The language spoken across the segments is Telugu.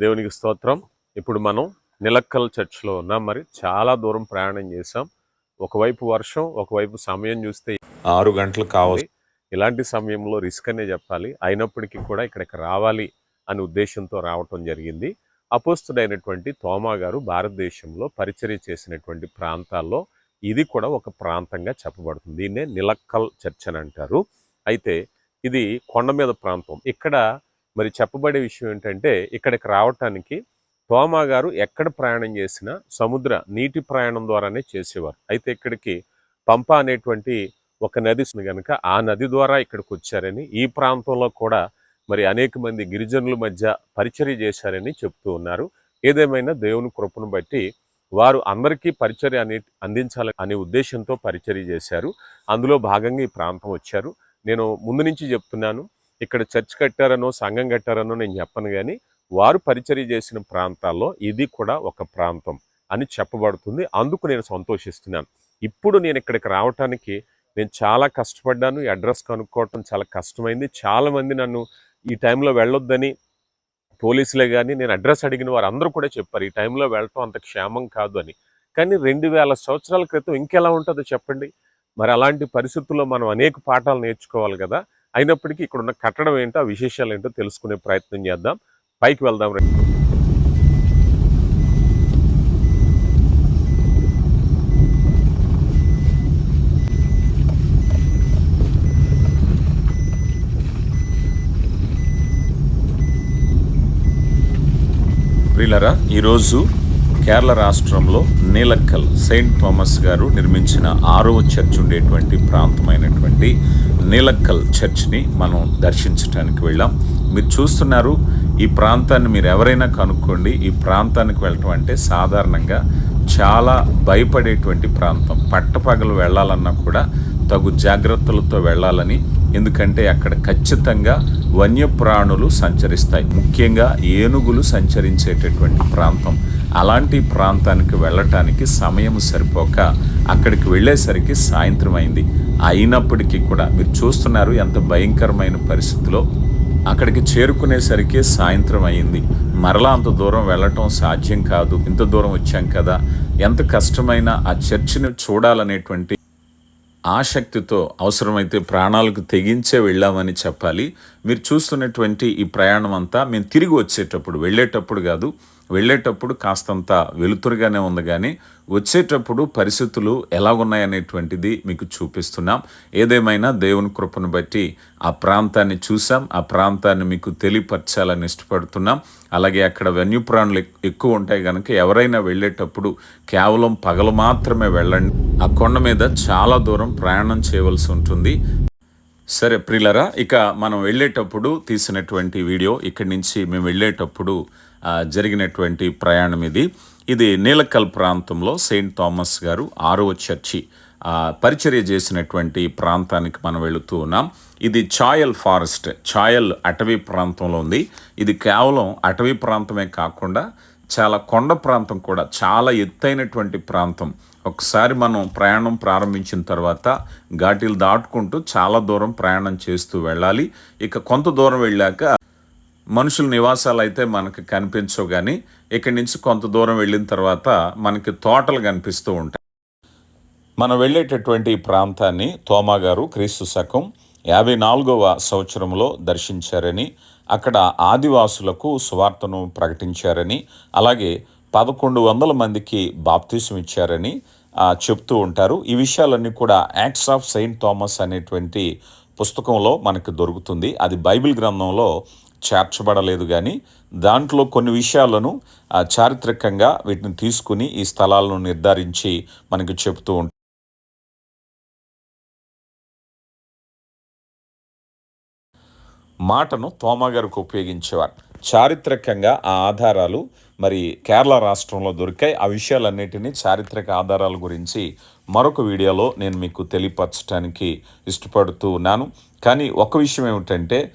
దేవునికి స్తోత్రం. ఇప్పుడు మనం నిలక్కల్ చర్చ్లో ఉన్నాం. మరి చాలా దూరం ప్రయాణం చేసాం ఒకవైపు వర్షం ఒకవైపు సమయం చూస్తే ఆరు గంటలు కావాలి. ఇలాంటి సమయంలో రిస్క్ అనే చెప్పాలి. అయినప్పటికీ కూడా ఇక్కడికి రావాలి అనే ఉద్దేశంతో రావటం జరిగింది. అపోస్తుడైనటువంటి తోమా గారు భారతదేశంలో పరిచర్య చేసినటువంటి ప్రాంతాల్లో ఇది కూడా ఒక ప్రాంతంగా చెప్పబడుతుంది. దీన్నే నిలక్కల్ చర్చ్ అని అంటారు. అయితే ఇది కొండ మీద ప్రాంతం. ఇక్కడ మరి చెప్పబడే విషయం ఏంటంటే ఇక్కడికి రావటానికి తోమా గారు ఎక్కడ ప్రయాణం చేసినా సముద్ర నీటి ప్రయాణం ద్వారానే చేసేవారు. అయితే ఇక్కడికి పంప అనేటువంటి ఒక నది కనుక ఆ నది ద్వారా ఇక్కడికి వచ్చారని ఈ ప్రాంతంలో కూడా మరి అనేక మంది గిరిజనుల మధ్య పరిచర్య చేశారని చెప్తూ ఉన్నారు. ఏదేమైనా దేవుని కృపను బట్టి వారు అందరికీ పరిచర్య అనే అందించాలి అనే ఉద్దేశంతో పరిచర్య చేశారు. అందులో భాగంగా ఈ ప్రాంతం వచ్చారు. నేను ముందు నుంచి చెప్తున్నాను ఇక్కడ చర్చ్ కట్టారనో సంఘం కట్టారనో నేను చెప్పను కానీ వారు పరిచర్య చేసిన ప్రాంతాల్లో ఇది కూడా ఒక ప్రాంతం అని చెప్పబడుతుంది. అందుకు నేను సంతోషిస్తున్నాను. ఇప్పుడు నేను ఇక్కడికి రావటానికి నేను చాలా కష్టపడ్డాను. ఈ అడ్రస్ కనుక్కోవటం చాలా కష్టమైంది. చాలామంది నన్ను ఈ టైంలో వెళ్ళొద్దని పోలీసులే కానీ నేను అడ్రస్ అడిగిన వారు అందరూ కూడా చెప్పారు ఈ టైంలో వెళ్ళటం అంత క్షేమం కాదు అని. కానీ రెండు వేల సంవత్సరాల క్రితం ఇంకెలా ఉంటుందో చెప్పండి. మరి అలాంటి పరిస్థితుల్లో మనం అనేక పాఠాలు నేర్చుకోవాలి కదా. అయినప్పటికీ ఇక్కడ ఉన్న కట్టడం ఏంటో విశేషాలు ఏంటో తెలుసుకునే ప్రయత్నం చేద్దాం. పైకి వెళ్దాం రండి. ప్రియులరా ఈరోజు కేరళ రాష్ట్రంలో నీలక్కల్ సెయింట్ థామస్ గారు నిర్మించిన ఆరవ చర్చ్ ఉండేటువంటి ప్రాంతమైనటువంటి నీలక్కల్ చర్చ్ని మనం దర్శించడానికి వెళ్ళాం. మీరు చూస్తున్నారు ఈ ప్రాంతాన్ని మీరు ఎవరైనా కనుక్కోండి. ఈ ప్రాంతానికి వెళ్ళటం అంటే సాధారణంగా చాలా భయపడేటువంటి ప్రాంతం. పట్టపగలు వెళ్ళాలన్నా కూడా తగు జాగ్రత్తలతో వెళ్ళాలని ఎందుకంటే అక్కడ ఖచ్చితంగా వన్యప్రాణులు సంచరిస్తాయి. ముఖ్యంగా ఏనుగులు సంచరించేటటువంటి ప్రాంతం. అలాంటి ప్రాంతానికి వెళ్ళటానికి సమయం సరిపోక అక్కడికి వెళ్ళేసరికి సాయంత్రం అయింది. అయినప్పటికీ కూడా మీరు చూస్తున్నారు ఎంత భయంకరమైన పరిస్థితిలో. అక్కడికి చేరుకునేసరికి సాయంత్రం అయింది. మరలా అంత దూరం వెళ్ళటం సాధ్యం కాదు. ఇంత దూరం వచ్చాం కదా. ఎంత కష్టమైన ఆ చర్చిని చూడాలనేటువంటి ఆసక్తితో అవసరమైతే ప్రాణాలకు తెగించే వెళ్ళామని చెప్పాలి. మీరు చూస్తున్నటువంటి ఈ ప్రయాణం అంతా మేము తిరిగి వచ్చేటప్పుడు వెళ్ళేటప్పుడు కాదు వెళ్ళేటప్పుడు కాస్తంత వెలుతురుగానే ఉంది కానీ వచ్చేటప్పుడు పరిస్థితులు ఎలా ఉన్నాయనేటువంటిది మీకు చూపిస్తున్నాం. ఏదేమైనా దేవుని కృపను బట్టి ఆ ప్రాంతాన్ని చూసాం ఆ ప్రాంతాన్ని మీకు తెలియపరచాలని ఇష్టపడుతున్నాం. అలాగే అక్కడ వన్యప్రాణులు ఎక్కువ ఉంటాయి కనుక ఎవరైనా వెళ్ళేటప్పుడు కేవలం పగలు మాత్రమే వెళ్ళండి. ఆ కొండ మీద చాలా దూరం ప్రయాణం చేయవలసి ఉంటుంది. సరే ప్రిలరా ఇక మనం వెళ్ళేటప్పుడు తీసినటువంటి వీడియో ఇక్కడి నుంచి మేము వెళ్ళేటప్పుడు జరిగినటువంటి ప్రయాణం ఇది. ఇది నీలకల్ ప్రాంతంలో సెయింట్ థామస్ గారు ఆరవ చర్చి పరిచర్య చేసినటువంటి ప్రాంతానికి మనం వెళుతూ ఉన్నాం. ఇది చాయల్ ఫారెస్ట్ చాయల్ అటవీ ప్రాంతంలో ఉంది. ఇది కేవలం అటవీ ప్రాంతమే కాకుండా చాలా కొండ ప్రాంతం కూడా చాలా ఎత్తైనటువంటి ప్రాంతం. ఒకసారి మనం ప్రయాణం ప్రారంభించిన తర్వాత ఘాటీలు దాటుకుంటూ చాలా దూరం ప్రయాణం చేస్తూ వెళ్ళాలి. ఇక కొంత దూరం వెళ్ళాక మనుషుల నివాసాలు అయితే మనకు కనిపించవు కానీ ఇక్కడి నుంచి కొంత దూరం వెళ్ళిన తర్వాత మనకి తోటలు కనిపిస్తూ ఉంటాయి. మనం వెళ్ళేటటువంటి ప్రాంతాన్ని తోమాగారు క్రీస్తు శకం యాభై నాలుగవ సంవత్సరంలో దర్శించారని అక్కడ ఆదివాసులకు సువార్తను ప్రకటించారని అలాగే పదకొండు వందల మందికి బాప్తీసం ఇచ్చారని చెప్తూ ఉంటారు. ఈ విషయాలన్నీ కూడా యాక్ట్స్ ఆఫ్ సెయింట్ థామస్ అనేటువంటి పుస్తకంలో మనకు దొరుకుతుంది. అది బైబిల్ గ్రంథంలో చేర్చబడలేదు కానీ దాంట్లో కొన్ని విషయాలను చారిత్రకంగా వీటిని తీసుకుని ఈ స్థలాలను నిర్ధారించి మనకు చెప్తూ ఉంటారు. మాటను తోమా గారికి ఉపయోగించేవారు. చారిత్రకంగా ఆ ఆధారాలు మరి కేరళ రాష్ట్రంలో దొరికాయి. ఆ విషయాలన్నిటినీ చారిత్రక ఆధారాల గురించి మరొక వీడియోలో నేను మీకు తెలియపరచడానికి ఇష్టపడుతూ ఉన్నాను. కానీ ఒక విషయం ఏమిటంటే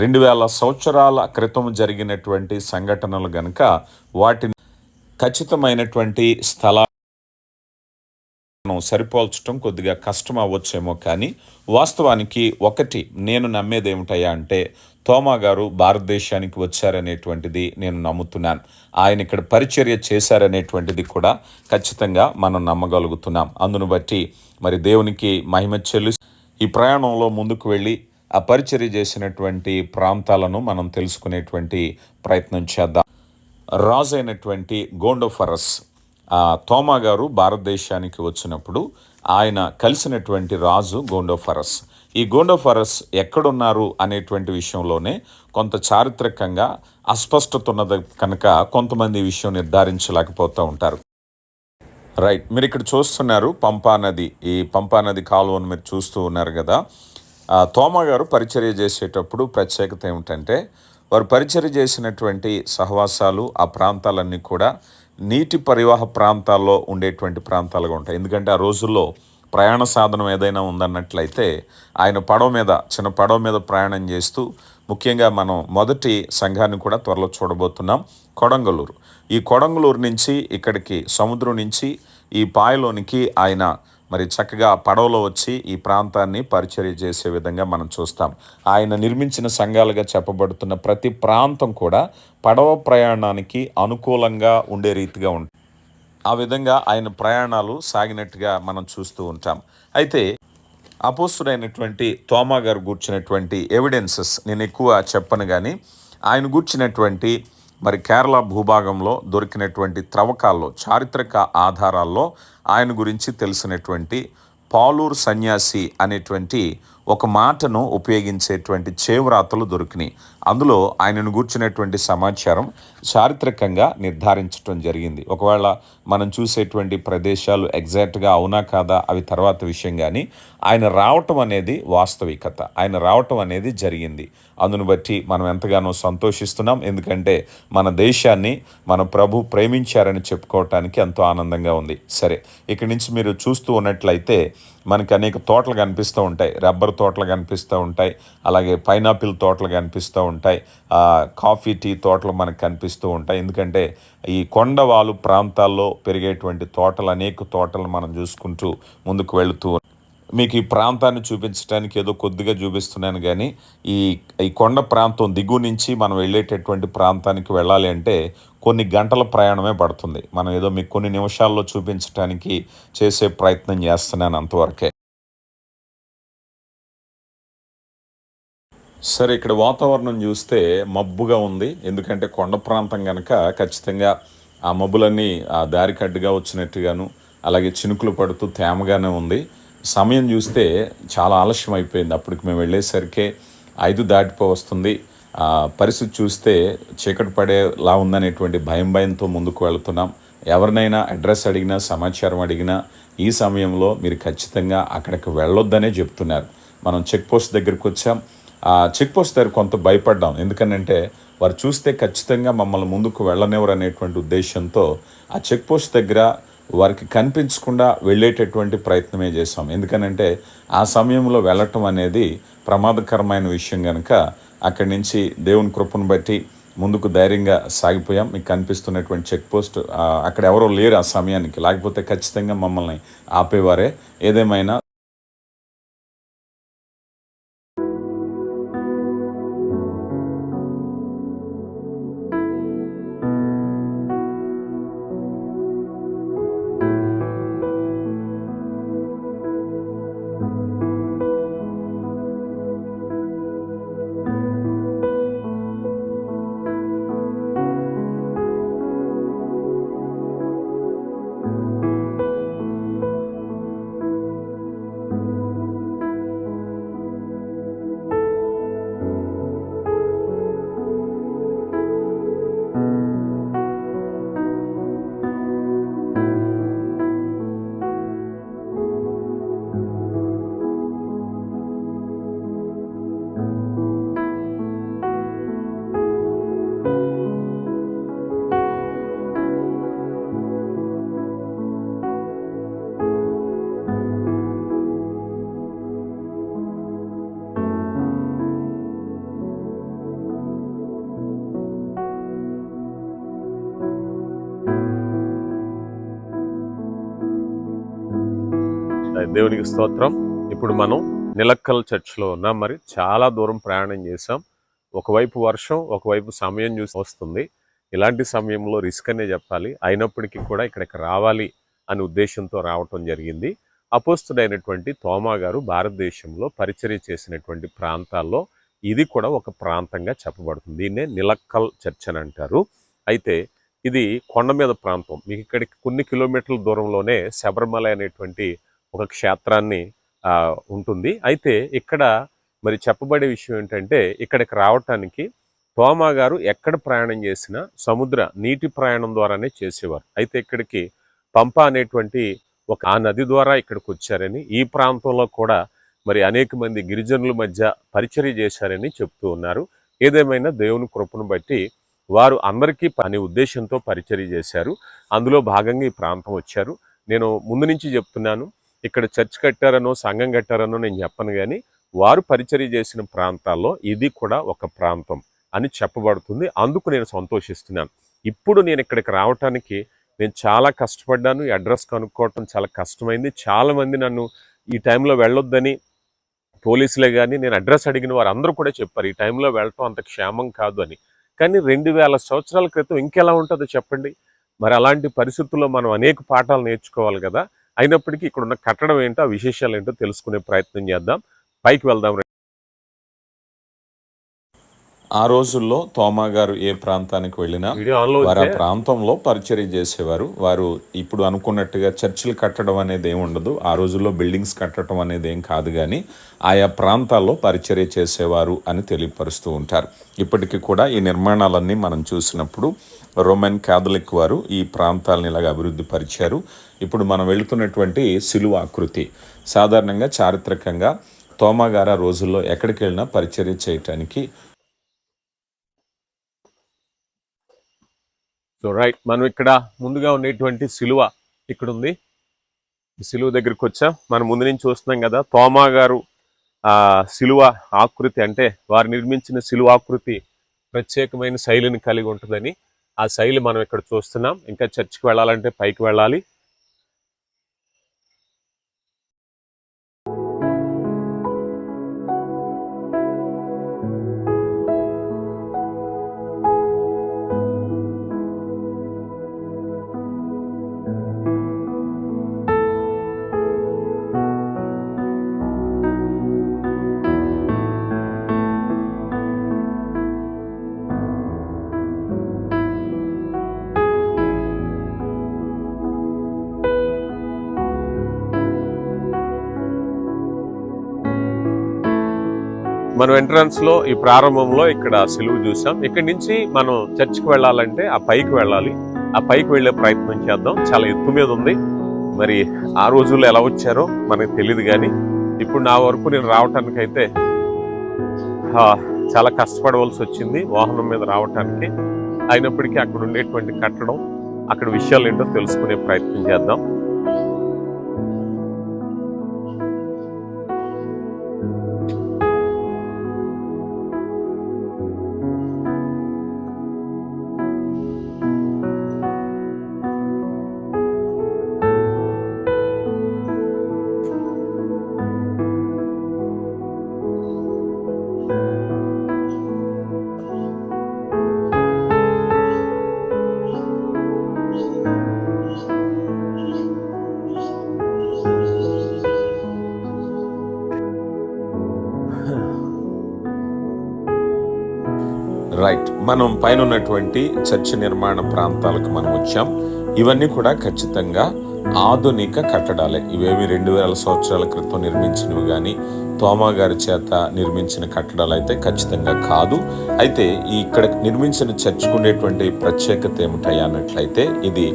రెండు వేల సంవత్సరాల క్రితం జరిగినటువంటి సంఘటనలు గనుక వాటిని ఖచ్చితమైనటువంటి స్థలా మనం సరిపోల్చడం కొద్దిగా కష్టం అవ్వచ్చేమో కానీ వాస్తవానికి ఒకటి నేను నమ్మేది ఏమిటయ్యా అంటే తోమా గారు భారతదేశానికి వచ్చారనేటువంటిది నేను నమ్ముతున్నాను. ఆయన ఇక్కడ పరిచర్య చేశారనేటువంటిది కూడా ఖచ్చితంగా మనం నమ్మగలుగుతున్నాం. అందును బట్టి మరి దేవునికి మహిమ చెల్లి ఈ ప్రయాణంలో ముందుకు వెళ్ళి ఆ పరిచర్య చేసినటువంటి ప్రాంతాలను మనం తెలుసుకునేటువంటి ప్రయత్నం చేద్దాం. రాజు అయినటువంటి గోండోఫరస్ తోమా గారు భారతదేశానికి వచ్చినప్పుడు ఆయన కలిసినటువంటి రాజు గోండోఫరస్. ఈ గోండోఫరస్ ఎక్కడున్నారు అనేటువంటి విషయంలోనే కొంత చారిత్రకంగా అస్పష్టత ఉన్నది కనుక కొంతమంది ఈ విషయం నిర్ధారించలేకపోతూ ఉంటారు. రైట్ మీరు ఇక్కడ చూస్తున్నారు పంపా నది. ఈ పంపా నది కాలువను మీరు చూస్తూ ఉన్నారు కదా. తోమగారు పరిచర్య చేసేటప్పుడు ప్రత్యేకత ఏమిటంటే వారు పరిచర్య చేసినటువంటి సహవాసాలు ఆ ప్రాంతాలన్నీ కూడా నీటి పరివాహ ప్రాంతాల్లో ఉండేటువంటి ప్రాంతాలుగా ఉంటాయి. ఎందుకంటే ఆ రోజుల్లో ప్రయాణ సాధనం ఏదైనా ఉందన్నట్లయితే ఆయన పడవ మీద చిన్న పడవ మీద ప్రయాణం చేస్తూ ముఖ్యంగా మనం మొదటి సంఘాన్ని కూడా త్వరలో చూడబోతున్నాం కొడంగలూరు ఈ కొడంగలూరు నుంచి ఇక్కడికి సముద్రం నుంచి ఈ పాయలోనికి ఆయన మరి చక్కగా పడవలో వచ్చి ఈ ప్రాంతాన్ని పరిచర్య చేసే విధంగా మనం చూస్తాం. ఆయన నిర్మించిన సంఘాలుగా చెప్పబడుతున్న ప్రతి ప్రాంతం కూడా పడవ ప్రయాణానికి అనుకూలంగా ఉండే రీతిగా ఉంటుంది ఆ విధంగా ఆయన ప్రయాణాలు సాగినట్టుగా మనం చూస్తూ ఉంటాం. అయితే అపోస్తుడైనటువంటి తోమా గారు కూర్చున్నటువంటి ఎవిడెన్సెస్ నేను ఎక్కువ చెప్పను కానీ ఆయన కూర్చున్నటువంటి మరి కేరళ భూభాగంలో దొరికినటువంటి త్రవ్వకాల్లో చారిత్రక ఆధారాల్లో ఆయన గురించి తెలిసినటువంటి పాలూరు సన్యాసి అనేటువంటి ఒక మాటను ఉపయోగించేటువంటి చేవ్రాతలు దొరికినాయి. అందులో ఆయనను కూర్చునేటువంటి సమాచారం చారిత్రకంగా నిర్ధారించడం జరిగింది. ఒకవేళ మనం చూసేటువంటి ప్రదేశాలు ఎగ్జాక్ట్గా అవునా కాదా అవి తర్వాత విషయం కానీ ఆయన రావటం అనేది వాస్తవికత. ఆయన రావటం అనేది జరిగింది. అందును బట్టి మనం ఎంతగానో సంతోషిస్తున్నాం. ఎందుకంటే మన దేశాన్ని మన ప్రభు ప్రేమించారని చెప్పుకోవటానికి ఎంతో ఆనందంగా ఉంది. సరే ఇక్కడి నుంచి మీరు చూస్తూ ఉన్నట్లయితే మనకి అనేక తోటలు కనిపిస్తూ ఉంటాయి. రబ్బర్ తోటలు కనిపిస్తూ ఉంటాయి. అలాగే పైనాపిల్ తోటలు కనిపిస్తూ ఉంటాయి. కాఫీ టీ తోటలు మనకు కనిపిస్తూ ఉంటాయి. ఎందుకంటే ఈ కొండవాలు ప్రాంతాల్లో పెరిగేటువంటి తోటలు అనేక తోటలు మనం చూసుకుంటూ ముందుకు వెళుతూ మీకు ఈ ప్రాంతాన్ని చూపించడానికి ఏదో కొద్దిగా చూపిస్తున్నాను కానీ ఈ ఈ కొండ ప్రాంతం దిగు నుంచి మనం వెళ్ళేటటువంటి ప్రాంతానికి వెళ్ళాలి అంటే కొన్ని గంటల ప్రయాణమే పడుతుంది. మనం ఏదో మీకు కొన్ని నిమిషాల్లో చూపించడానికి చేసే ప్రయత్నం చేస్తున్నాను అంతవరకే. సరే ఇక్కడ వాతావరణం చూస్తే మబ్బుగా ఉంది. ఎందుకంటే కొండ ప్రాంతం కనుక ఖచ్చితంగా ఆ మబ్బులన్నీ ఆ దారికడ్డుగా వచ్చినట్టుగాను అలాగే చినుకులు పడుతూ తేమగానే ఉంది. సమయం చూస్తే చాలా ఆలస్యం అయిపోయింది అప్పటికి మేము వెళ్ళేసరికి ఐదు దాటిపో వస్తుంది పరిస్థితి చూస్తే చీకటి పడేలా ఉందనేటువంటి భయం భయంతో ముందుకు వెళుతున్నాం. ఎవరినైనా అడ్రస్ అడిగినా సమాచారం అడిగినా ఈ సమయంలో మీరు ఖచ్చితంగా అక్కడికి వెళ్ళొద్దనే చెప్తున్నారు. మనం చెక్ పోస్ట్ దగ్గరికి వచ్చాం. ఆ చెక్ పోస్ట్ దగ్గర కొంత భయపడ్డాం. ఎందుకనంటే వారు చూస్తే ఖచ్చితంగా మమ్మల్ని ముందుకు వెళ్ళనివ్వరు అనేటువంటి ఉద్దేశంతో ఆ చెక్ పోస్ట్ దగ్గర వారికి కనిపించకుండా వెళ్ళేటటువంటి ప్రయత్నమే చేసాం ఎందుకనంటే ఆ సమయంలో వెళ్ళటం అనేది ప్రమాదకరమైన విషయం కనుక అక్కడి నుంచి దేవుని కృపను బట్టి ముందుకు ధైర్యంగా సాగిపోయాం. మీకు కనిపిస్తున్నటువంటి చెక్ పోస్ట్ అక్కడ ఎవరో లేరు ఆ సమయానికి. లేకపోతే ఖచ్చితంగా మమ్మల్ని ఆపేవారే. ఏదేమైనా దేవునికి స్తోత్రం. ఇప్పుడు మనం నిలక్కల్ చర్చ్లో ఉన్నాం. మరి చాలా దూరం ప్రయాణం చేసాం ఒకవైపు వర్షం ఒకవైపు సమయం చూసి వస్తుంది. ఇలాంటి సమయంలో రిస్క్ అనే చెప్పాలి. అయినప్పటికీ కూడా ఇక్కడికి రావాలి అనే ఉద్దేశంతో రావటం జరిగింది. అపోస్తుడైనటువంటి తోమా గారు భారతదేశంలో పరిచర్య చేసినటువంటి ప్రాంతాల్లో ఇది కూడా ఒక ప్రాంతంగా చెప్పబడుతుంది. దీన్నే నిలక్కల్ చర్చ్ అని అంటారు. అయితే ఇది కొండ మీద ప్రాంతం. మీకు ఇక్కడికి కొన్ని కిలోమీటర్ల దూరంలోనే శబరిమల అనేటువంటి ఒక క్షేత్రాన్ని ఉంటుంది. అయితే ఇక్కడ మరి చెప్పబడే విషయం ఏంటంటే ఇక్కడికి రావటానికి తోమా గారు ఎక్కడ ప్రయాణం చేసినా సముద్ర నీటి ప్రయాణం ద్వారానే చేసేవారు. అయితే ఇక్కడికి పంప అనేటువంటి ఒక ఆ నది ద్వారా ఇక్కడికి వచ్చారని ఈ ప్రాంతంలో కూడా మరి అనేక మంది గిరిజనుల మధ్య పరిచర్య చేశారని చెప్తూ ఉన్నారు. ఏదేమైనా దేవుని కృపను బట్టి వారు అందరికీ అనే ఉద్దేశంతో పరిచర్య చేశారు. అందులో భాగంగా ఈ ప్రాంతం వచ్చారు. నేను ముందు నుంచి చెప్తున్నాను. ఇక్కడ చర్చ్ కట్టారనో సంఘం కట్టారనో నేను చెప్పను కానీ వారు పరిచర్య చేసిన ప్రాంతాల్లో ఇది కూడా ఒక ప్రాంతం అని చెప్పబడుతుంది. అందుకు నేను సంతోషిస్తున్నాను. ఇప్పుడు నేను ఇక్కడికి రావటానికి నేను చాలా కష్టపడ్డాను. ఈ అడ్రస్ కనుక్కోవటం చాలా కష్టమైంది. చాలామంది నన్ను ఈ టైంలో వెళ్ళొద్దని పోలీసులే కానీ నేను అడ్రస్ అడిగిన వారు అందరూ కూడా చెప్పారు ఈ టైంలో వెళ్ళటం అంత క్షేమం కాదు అని. కానీ రెండు వేల సంవత్సరాల క్రితం ఇంకెలా ఉంటుందో చెప్పండి. మరి అలాంటి పరిస్థితుల్లో మనం అనేక పాఠాలు నేర్చుకోవాలి కదా. అయినప్పటికీ ఇక్కడ ఉన్న కట్టడం ఏంటో ఆ విశేషాలు ఏంటో తెలుసుకునే ప్రయత్నం చేద్దాం. పైకి వెళ్దాం. ఆ రోజుల్లో తోమా గారు ఏ ప్రాంతానికి వెళ్ళినా వారు ఆ ప్రాంతంలో పరిచర్య చేసేవారు. వారు ఇప్పుడు అనుకున్నట్టుగా చర్చిలు కట్టడం అనేది ఏమి ఉండదు. ఆ రోజుల్లో బిల్డింగ్స్ కట్టడం అనేది ఏం కాదు కానీ ఆయా ప్రాంతాల్లో పరిచర్య చేసేవారు అని తెలియపరుస్తూ ఉంటారు. ఇప్పటికీ కూడా ఈ నిర్మాణాలన్నీ మనం చూసినప్పుడు రోమన్ క్యాథలిక్ వారు ఈ ప్రాంతాలను ఇలాగ అభివృద్ధి పరిచారు. ఇప్పుడు మనం వెళుతున్నటువంటి సిలువ ఆకృతి. సాధారణంగా చారిత్రకంగా తోమాగార రోజుల్లో ఎక్కడికి వెళ్ళినా పరిచర్య చేయటానికి సో రైట్ మనం ఇక్కడ ముందుగా ఉండేటువంటి సిలువ ఇక్కడ ఉంది సిలువ దగ్గరికి వచ్చాం. మనం ముందు నుంచి చూస్తున్నాం కదా తోమా గారు సిలువ ఆకృతి అంటే వారు నిర్మించిన సిలువ ఆకృతి ప్రత్యేకమైన శైలిని కలిగి ఉంటుందని. ఆ శైలి మనం ఇక్కడ చూస్తున్నాం. ఇంకా చర్చికి వెళ్ళాలంటే పైకి వెళ్ళాలి. మనం ఎంట్రన్స్లో ఈ ప్రారంభంలో ఇక్కడ సెలువు చూసాం. ఇక్కడి నుంచి మనం చర్చ్కి వెళ్ళాలంటే ఆ పైకి వెళ్ళాలి. ఆ పైకి వెళ్ళే ప్రయత్నం చేద్దాం. చాలా ఎత్తు మీద ఉంది. మరి ఆ రోజుల్లో ఎలా వచ్చారో మనకు తెలియదు కానీ ఇప్పుడు నా వరకు నేను రావటానికి అయితే చాలా కష్టపడవలసి వచ్చింది వాహనం మీద రావటానికి. అయినప్పటికీ అక్కడ ఉండేటువంటి కట్టడం అక్కడ విషయాలు ఏంటో తెలుసుకునే ప్రయత్నం చేద్దాం. మనం పైన ఉన్నటువంటి చర్చ నిర్మాణ ప్రాంతాలకు మనం వచ్చాం. ఇవన్నీ కూడా ఖచ్చితంగా ఆధునిక కట్టడాలే. ఇవేమి రెండు వేల సంవత్సరాల క్రితం నిర్మించినవి కానీ తోమా గారి చేత నిర్మించిన కట్టడాలు అయితే ఖచ్చితంగా కాదు. అయితే ఈ ఇక్కడ నిర్మించిన చర్చ్కు ఉండేటువంటి ప్రత్యేకత ఏమిటయ్యా అన్నట్లయితే ఇది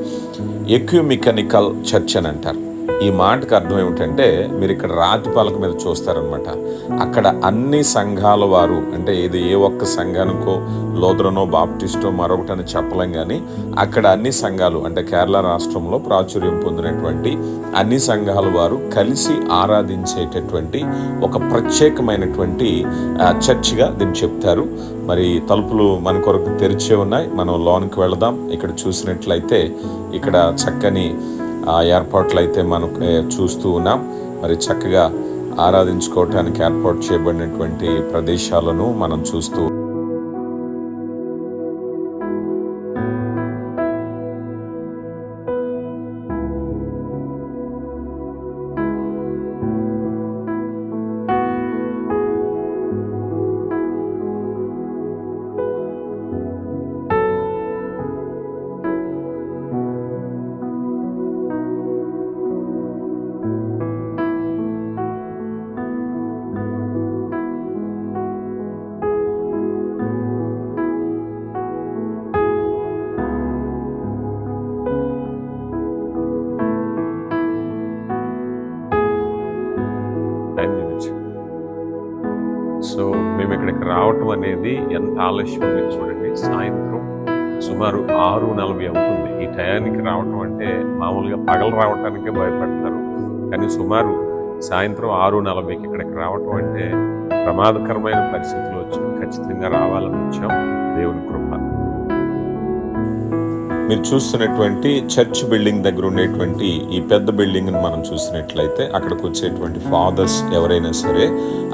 ఎక్యూమికనికల్ చర్చ్ అని అంటారు ఈ మాటకు అర్థం ఏమిటంటే మీరు ఇక్కడ రాతి పలక మీద చూస్తారనమాట అక్కడ అన్ని సంఘాల వారు అంటే ఏది ఏ ఒక్క సంఘానికో లోద్రనో బాప్టిస్టో మరొకటని చెప్పలేం కానీ అక్కడ అన్ని సంఘాలు అంటే కేరళ రాష్ట్రంలో ప్రాచుర్యం పొందినటువంటి అన్ని సంఘాల వారు కలిసి ఆరాధించేటటువంటి ఒక ప్రత్యేకమైనటువంటి చర్చిగా దీన్ని చెప్తారు. మరి తలుపులు మన కొరకు తెరిచే ఉన్నాయి. మనం లోనికి వెళదాం. ఇక్కడ చూసినట్లయితే ఇక్కడ చక్కని ఏర్పాట్లు అయితే మనం చూస్తూ ఉన్నాం. మరి చక్కగా ఆరాధించుకోవటానికి ఏర్పాటు చేయబడినటువంటి ప్రదేశాలను మనం చూస్తూ రావటం అనేది ఎంత ఆలస్యం ఉంది చూడండి. సాయంత్రం సుమారు ఆరు నలభై అవుతుంది. ఈ టయానికి రావటం అంటే మామూలుగా పగలు రావటానికే భయపడతారు. కానీ సుమారు సాయంత్రం ఆరు నలభైకి ఇక్కడికి రావటం అంటే ప్రమాదకరమైన పరిస్థితులు వచ్చి ఖచ్చితంగా రావాలని వచ్చాం. దేవుని కృప మీరు చూస్తున్నటువంటి చర్చ్ బిల్డింగ్ దగ్గర ఉండేటువంటి ఈ పెద్ద బిల్డింగ్ మనం చూసినట్లయితే అక్కడికి వచ్చేటువంటి ఫాదర్స్ ఎవరైనా సరే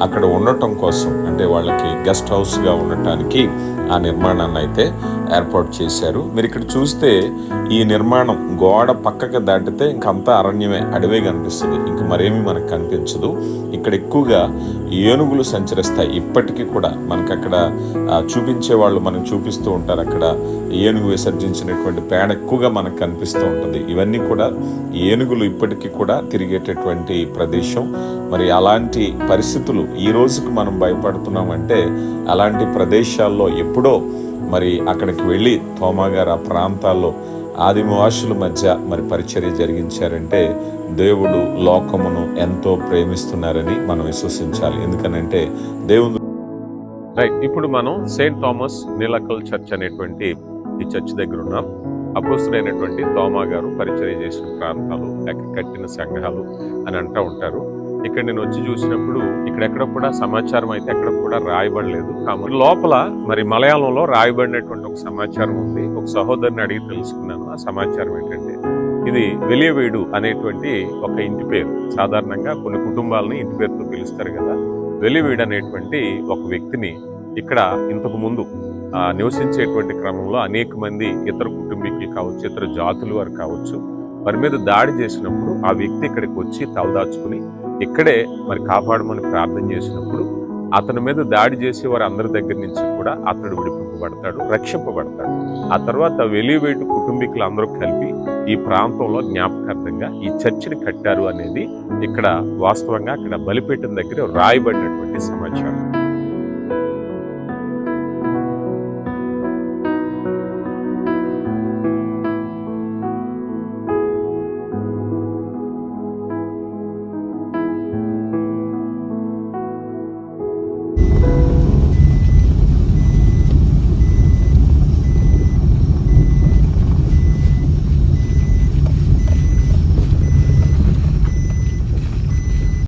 అక్కడ ఉండటం కోసం అంటే వాళ్ళకి గెస్ట్ హౌస్గా ఉండటానికి ఆ నిర్మాణాన్ని అయితే ఏర్పాటు చేశారు. మీరు ఇక్కడ చూస్తే ఈ నిర్మాణం గోడ పక్కకు దాటితే ఇంకంతా అరణ్యమే అడవే కనిపిస్తుంది. ఇంక మరేమీ మనకు కనిపించదు. ఇక్కడ ఎక్కువగా ఏనుగులు సంచరిస్తాయి. ఇప్పటికీ కూడా మనకు అక్కడ చూపించే వాళ్ళు మనకు చూపిస్తూ ఉంటారు. అక్కడ ఏనుగు విసర్జించినటువంటి పేడ ఎక్కువగా మనకు కనిపిస్తూ ఉంటుంది. ఇవన్నీ కూడా ఏనుగులు ఇప్పటికీ కూడా తిరిగేటటువంటి ప్రదేశం. మరి అలాంటి పరిస్థితులు ఈ రోజుకు మనం భయపడుతున్నామంటే అలాంటి ప్రదేశాల్లో ఎప్పుడో మరి అక్కడికి వెళ్ళి తోమాగారు ఆ ప్రాంతాల్లో ఆదివాసుల మధ్య మరి పరిచర్య జరిగించారంటే దేవుడు లోకమును ఎంతో ప్రేమిస్తున్నారని మనం విశ్వసించాలి. ఎందుకనంటే దేవుడు రైట్ ఇప్పుడు మనం సెయింట్ థామస్ నీలకల్ చర్చ్ అనేటువంటి ఈ చర్చ్ దగ్గర ఉన్నాం. అపోస్తుడైనటువంటి తోమా గారు పరిచయం చేసిన ప్రాంతాలు లేక కట్టిన సంఘాలు అని అంటూ ఉంటారు. ఇక్కడ నేను వచ్చి చూసినప్పుడు ఇక్కడెక్కడ కూడా సమాచారం అయితే ఎక్కడ కూడా రాయబడలేదు. కాబట్టి లోపల మరి మలయాళంలో రాయబడినటువంటి ఒక సమాచారం ఉంది. ఒక సహోదరుని అడిగి తెలుసుకున్నాను. ఆ సమాచారం ఏంటంటే ఇది వెలియవేడు అనేటువంటి ఒక ఇంటి పేరు. సాధారణంగా కొన్ని కుటుంబాలని ఇంటి పేరుతో పిలుస్తారు కదా. వెలివీడు అనేటువంటి ఒక వ్యక్తిని ఇక్కడ ఇంతకు ముందు నివసించేటువంటి క్రమంలో అనేక మంది ఇతర కుటుంబీకులు కావచ్చు ఇతర జాతుల వారు కావచ్చు వారి మీద దాడి చేసినప్పుడు ఆ వ్యక్తి ఇక్కడికి వచ్చి తలదాచుకుని ఇక్కడే మరి కాపాడమని ప్రార్థన చేసినప్పుడు అతని మీద దాడి చేసే వారు అందరి దగ్గర నుంచి కూడా అతడు విడిపింపబడతాడు రక్షింపబడతాడు. ఆ తర్వాత వెలివేటు కుటుంబీకులు అందరూ కలిపి ఈ ప్రాంతంలో జ్ఞాపకార్థంగా ఈ చర్చిని కట్టారు అనేది ఇక్కడ వాస్తవంగా అక్కడ బలిపీఠం దగ్గర రాయబడినటువంటి సమాచారం.